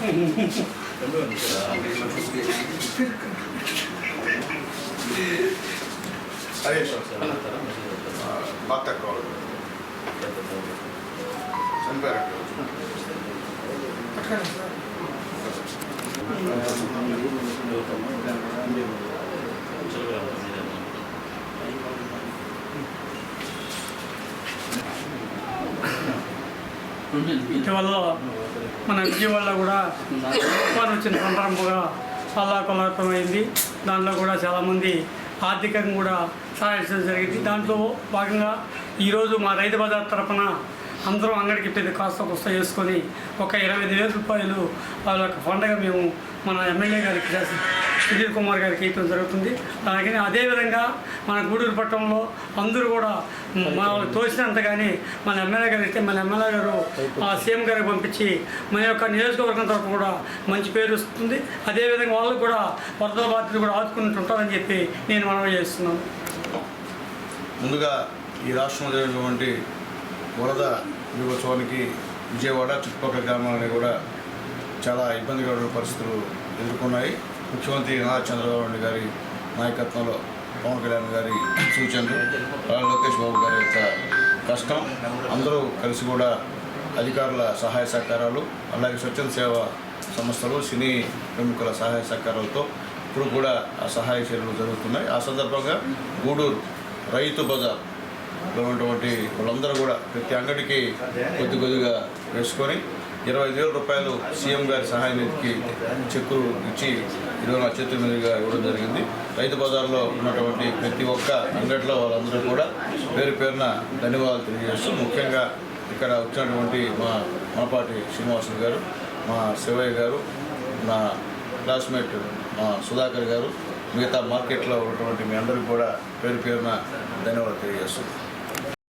あれでしょ全く悪く先輩らけど高いな ఇటీవల మన విజయవాడలో కూడా తుఫాను వచ్చిన సందర్భంగా అల్లాకొల్లాటమైంది. దాంట్లో కూడా చాలామంది ఆర్థికంగా కూడా సహాయించడం జరిగింది. దాంట్లో భాగంగా ఈరోజు మా రైతు బజార్ తరఫున అందరం అంగడికి పెద్ద కాస్త కుస్త చేసుకొని ఒక ఇరవై ఐదు వేల రూపాయలు వాళ్ళ యొక్క పండగ మేము మన ఎమ్మెల్యే గారికి చేసి సుధీర్ కుమార్ గారికి ఇవ్వడం జరుగుతుంది. అలాగే అదేవిధంగా మన గూడూరు పట్టణంలో అందరూ కూడా మన తోసినంత కానీ మన ఎమ్మెల్యే గారు ఇస్తే మన ఎమ్మెల్యే గారు ఆ సీఎం గారికి పంపించి మన యొక్క నియోజకవర్గం తరఫు కూడా మంచి పేరు వస్తుంది. అదేవిధంగా వాళ్ళకు కూడా వరదల బాధ్యతలు కూడా ఆదుకుంటుంటారని చెప్పి నేను మనవి చేస్తున్నాను. ముందుగా ఈ రాష్ట్రంలో జరిగినటువంటి వరద దిగోత్సవానికి విజయవాడ చుట్టుపక్కల గ్రామాలని కూడా చాలా ఇబ్బందికరమైన పరిస్థితులు ఎదుర్కొన్నాయి. ముఖ్యమంత్రి నారా చంద్రబాబు నాయుడు గారి నాయకత్వంలో పవన్ కళ్యాణ్ గారి సూచనలు అలాగే లోకేష్ బాబు గారి యొక్క కష్టం. అందరూ కలిసి కూడా అధికారుల సహాయ సహకారాలు అలాగే స్వచ్ఛంద సేవ సంస్థలు సినీ ప్రముఖుల సహాయ సహకారాలతో ఇప్పుడు కూడా ఆ సహాయ చర్యలు జరుగుతున్నాయి. ఆ సందర్భంగా గూడూరు రైతు బజార్లో ఉన్నటువంటి వాళ్ళందరూ కూడా ప్రతి అంగడికి కొద్ది కొద్దిగా వేసుకొని ఇరవై వేల రూపాయలు సీఎం గారి సహాయ నిధికి చెక్కులు ఇచ్చి ఇరవై నా చేతుల మీదుగా ఇవ్వడం జరిగింది. రైతు బజార్లో ఉన్నటువంటి ప్రతి ఒక్క అంగట్లో వాళ్ళందరూ కూడా పేరు పేరున ధన్యవాదాలు తెలియజేస్తూ ముఖ్యంగా ఇక్కడ వచ్చినటువంటి మా మాపాటి శ్రీనివాసులు గారు మా శివయ్య గారు నా క్లాస్మేట్ మా సుధాకర్ గారు మిగతా మార్కెట్లో ఉన్నటువంటి మీ అందరికీ కూడా పేరు పేరున ధన్యవాదాలు తెలియజేస్తున్నాను